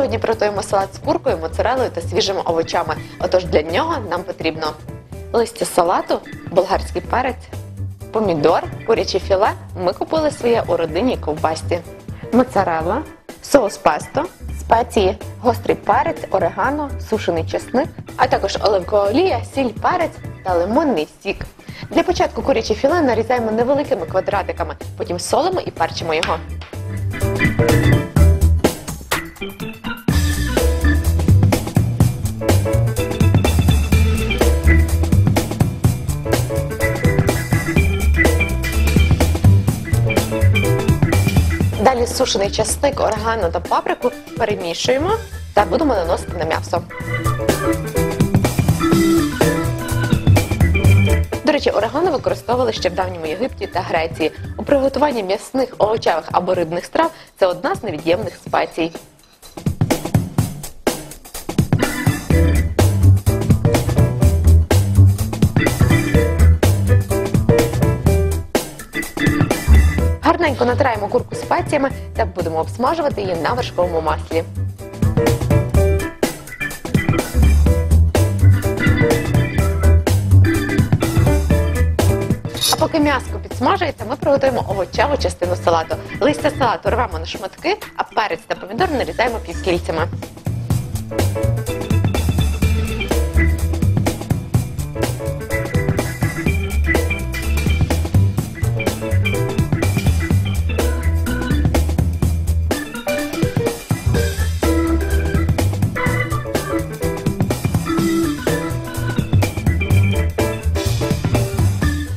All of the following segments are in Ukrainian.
Сьогодні приготуємо салат з куркою, моцарелою та свіжими овочами. Отож для нього нам потрібно листя салату, болгарський перець, помідор, куряче філе. Ми купили своє у родині ковбасті, моцарелла, соус песто, спеції, гострий перець, орегано, сушений чесник, а також оливкова олія, сіль, перець та лимонний сік. Для початку куряче філе нарізаємо невеликими квадратиками, потім солимо і перчимо його. Далі сушений часник, орегано та паприку перемішуємо та будемо наносити на м'ясо. До речі, орегано використовували ще в давньому Єгипті та Греції. У приготуванні м'ясних, овочевих або рибних страв це одна з невід'ємних спецій. Гарненько натираємо курку спеціями та будемо обсмажувати її на вершковому маслі. А поки м'яско підсмажується, ми приготуємо овочеву частину салату. Листя салату рвемо на шматки, а перець та помідор нарізаємо півкільцями.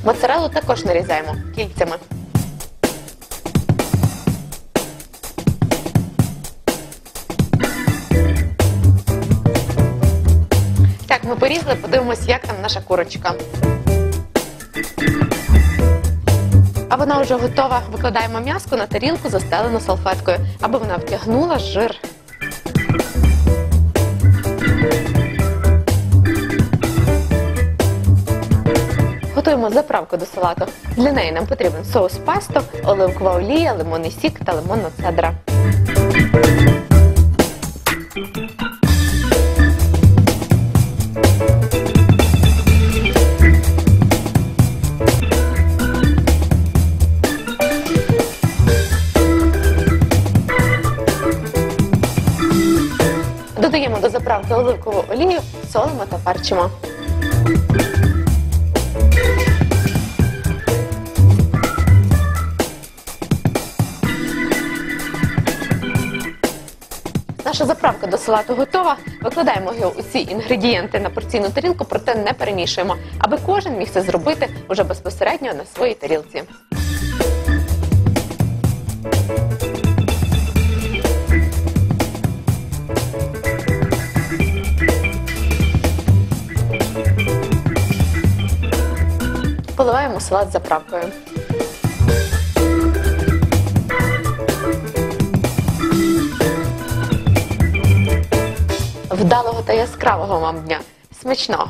Моцарелу також нарізаємо кільцями. Так, ми порізали, подивимось, як там наша курочка. А вона вже готова. Викладаємо м'яско на тарілку, застелену салфеткою, аби вона втягнула жир. Готуємо заправку до салату. Для неї нам потрібен соус пасто, оливкова олія, лимонний сік та лимонна цедра. Додаємо до заправки оливкову олію, солимо та перчимо. Наша заправка до салату готова. Викладаємо його усі інгредієнти на порційну тарілку, проте не перемішуємо, аби кожен міг це зробити уже безпосередньо на своїй тарілці. Поливаємо салат заправкою. Яскравого вам дня. Смачного!